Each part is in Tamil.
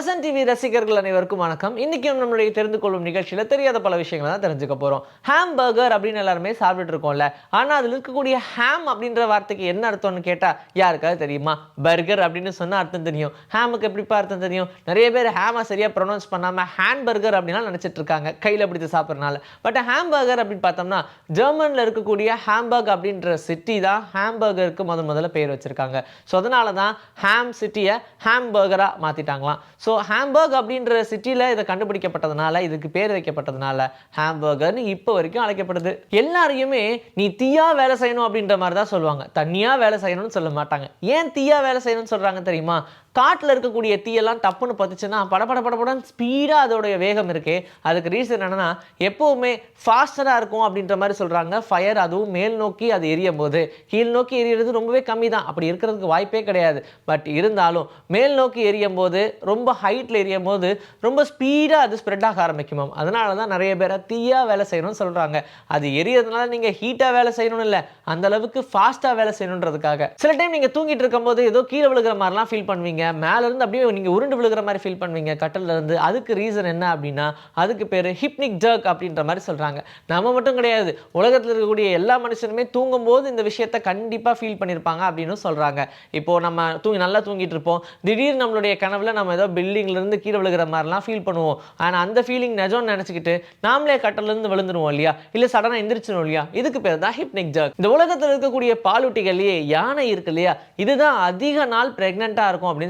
வசன் டிவி ரசிகர்கள் அனைவருக்கும் வணக்கம். இன்னைக்கு நம்மளுடைய தெரிந்து கொள்ளும் நிகழ்ச்சியில தெரியாத பல விஷயங்களை தான் தெரிஞ்சுக்க போறோம். ஹாம் பர்கர் அப்படின்னு எல்லாருமே சாப்பிட்டுட்டு இருக்கோம்ல. ஆனா அதுல இருக்கக்கூடிய ஹாம் அப்படின்ற வார்த்தைக்கு என்ன அர்த்தம்னு கேட்டா யாருக்காவது தெரியுமா? பர்கர் அப்படின்னு சொன்னா அர்த்தம் தெரியும். ஹாமுக்கு எப்படிப்பா அர்த்தம் தெரியும்? நிறைய பேர் ஹேமை சரியா ப்ரொனவுன்ஸ் பண்ணாம ஹேண்ட் பர்கர் அப்படின்னா நினைச்சிட்டு இருக்காங்க கையில பிடித்து சாப்பிட்றனால பட் ஹாம் பர்கர் அப்படின்னு பார்த்தோம்னா ஜெர்மனில் இருக்கக்கூடிய ஹாம்பர்க் அப்படின்ற சிட்டி தான் ஹாம்பர்கருக்கு முதன் முதல்ல பேர் வச்சிருக்காங்க. ஸோ அதனால தான் ஹாம் சிட்டியை ஹாம்பர்கரா மாத்திட்டாங்களாம். ஸோ ஹாம்பர்க் அப்படின்ற சிட்டியில் இதை கண்டுபிடிக்கப்பட்டதுனால இதுக்கு பேர் வைக்கப்பட்டதுனால ஹாம்பர்கர்னு இப்போ வரைக்கும் அழைக்கப்படுது. எல்லாரையுமே நீ தீயா வேலை செய்யணும் அப்படின்ற மாதிரி தான் சொல்லுவாங்க. தனியா வேலை செய்யணும்னு சொல்ல மாட்டாங்க. ஏன் தீயா வேலை செய்யணும்னு சொல்றாங்க தெரியுமா? காட்டில் இருக்கக்கூடிய தீயெல்லாம் டப்புன்னு பத்துச்சுன்னா படபட படபடன்னு ஸ்பீடாக அதோடைய வேகம் இருக்குது அதுக்கு ரீசன் என்னென்னா எப்போவுமே ஃபாஸ்டராக இருக்கும் அப்படின்ற மாதிரி சொல்கிறாங்க ஃபயர் அதுவும் மேல் நோக்கி அது எரியும் போது கீழ் நோக்கி எரியறது ரொம்பவே கம்மி தான் அப்படி இருக்கிறதுக்கு வாய்ப்பே கிடையாது. பட் இருந்தாலும் மேல் நோக்கி எரியும் போது ரொம்ப ஹைட்டில் எரியும் போது ரொம்ப ஸ்பீடாக அது ஸ்ப்ரெட் ஆக ஆரம்பிக்குமாம் அதனால தான் நிறைய பேரை தீயாக வேலை செய்யணும்னு சொல்கிறாங்க அது எரியறதுனால நீங்கள் ஹீட்டாக வேலை செய்யணும்னு இல்லை அந்த அளவுக்கு ஃபாஸ்ட்டாக வேலை செய்யணுன்றதுக்காக. சில டைம் நீங்கள் தூங்கிட்டு இருக்கும்போது ஏதோ கீழே விழுகிற மாதிரிலாம் ஃபீல் பண்ணுவீங்க. மேல இருந்து அப்படியே நீங்கள் உருண்டு விழுகிற மாதிரி ஃபீல் பண்ணுவீங்க கட்டல்ல இருந்து அதுக்கு ரீசன் என்ன அப்படின்னா அதுக்கு பேர் ஹிப்னிக் ஜர்க் அப்படின்ற மாதிரி சொல்கிறாங்க நம்ம மட்டும் கிடையாது. உலகத்தில் இருக்கக்கூடிய எல்லா மனுஷனுமே தூங்கும்போது இந்த விஷயத்த கண்டிப்பாக ஃபீல் பண்ணியிருப்பாங்க அப்படின்னு சொல்கிறாங்க இப்போ நம்ம தூங்கி நல்லா தூங்கிட்டு இருப்போம். திடீர்னு நம்மளுடைய கனவுல நம்ம ஏதோ பில்டிங்லேருந்து இருந்து கீழே விழுகிற மாதிரிலாம் ஃபீல் பண்ணுவோம். ஆனால் அந்த ஃபீலிங் நிஜம்னு நினச்சிக்கிட்டு நாமளே கட்டல்ல இருந்து விழுந்துருவோம் இல்லையா? இல்லை சடனாக எந்திரிச்சிடும் இல்லையா? இதுக்கு பேர் தான் ஹிப்னிக் ஜர்க் இந்த உலகத்தில் இருக்கக்கூடிய பாலூட்டிகள்லேயே யானை இருக்கு இல்லையா? இதுதான் அதிக நாள் ப்ரெக்னெண்ட்டாக இருக்கும் அப்படின்னு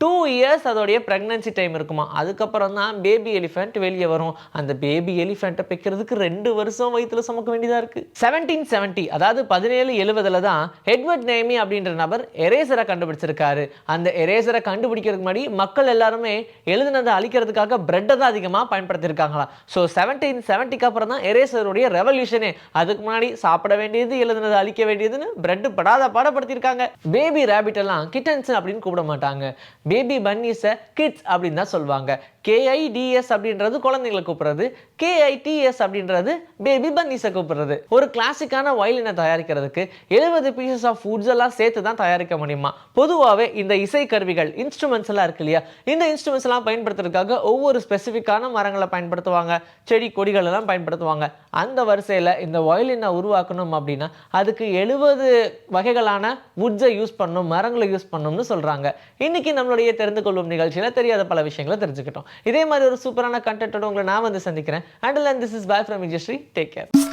டூ இயர்ஸ் அதோடைய ப்ரெக்னன்சி டைம் இருக்குமா? அதுக்கப்புறம் தான் பேபி எலிஃபென்ட் வெளியே வரும். அந்த பேபி எலிஃபெண்ட்டை பிக்கிறதுக்கு ரெண்டு வருஷம் வயிற்றுல சுமக்க வேண்டியதாக இருக்குது செவன்டீன் செவன்ட்டி அதாவது பதினேழு எழுபதில் தான் எட்வர்ட் நேமி அப்படின்ற நபர் எரேசரை கண்டுபிடிச்சிருக்காரு. அந்த எரேசரை கண்டுபிடிக்கிறதுக்கு முன்னாடி மக்கள் எல்லாருமே எழுதுனதை அழிக்கிறதுக்காக பிரெட்டை தான் அதிகமாக பயன்படுத்தியிருக்காங்களா ஸோ செவன்டீன் செவன்ட்டிக்கு அப்புறம் தான் எரேசருடைய ரெவல்யூஷனே அதுக்கு முன்னாடி சாப்பிட வேண்டியது எழுதுனதை அழிக்க வேண்டியதுன்னு பிரெட் படாத பாடப்படுத்தியிருக்காங்க பேபி ரேபிட் எல்லாம் கிட்டன்ஸ் அப்படின்னு கூப்பிட மாட்டாங்க. பேபி பன்னீஸை கிட்ஸ் அப்படின்னு தான் சொல்லுவாங்க. கேஐடிஎஸ் அப்படின்றது குழந்தைங்களை கூப்பிடுறது. கேஐடிஎஸ் அப்படின்றது பேபி பன்னீஸை கூப்பிடுறது. ஒரு கிளாசிக்கான வயலினை தயாரிக்கிறதுக்கு எழுபது பீசஸ் ஆஃப் ஃபுட்ஸ் எல்லாம் சேர்த்து தான் தயாரிக்க முடியுமா? பொதுவாகவே இந்த இசை கருவிகள் இன்ஸ்ட்ருமெண்ட்ஸ் எல்லாம் இருக்கு இல்லையா? இந்த இன்ஸ்ட்ருமெண்ட்ஸ் எல்லாம் பயன்படுத்துறதுக்காக ஒவ்வொரு ஸ்பெசிஃபிக்கான மரங்களை பயன்படுத்துவாங்க. செடி கொடிகள் எல்லாம் பயன்படுத்துவாங்க. அந்த வரிசையில் இந்த வயலினை உருவாக்கணும் அப்படின்னா அதுக்கு எழுபது வகைகளான வுட்ஸை யூஸ் பண்ணணும் மரங்களை யூஸ் பண்ணணும்னு சொல்கிறாங்க இன்னைக்கு உங்களுடைய தெரிந்து கொள்ளும் நிகழ்ச்சியில் தெரியாத பல விஷயங்களை தெரிஞ்சுக்கிட்டோம். இதே மாதிரி ஒரு சூப்பரான கண்டென்ட்டோட உங்களை நான் வந்து சந்திக்கிறேன். And this is boy from Vijayashree take care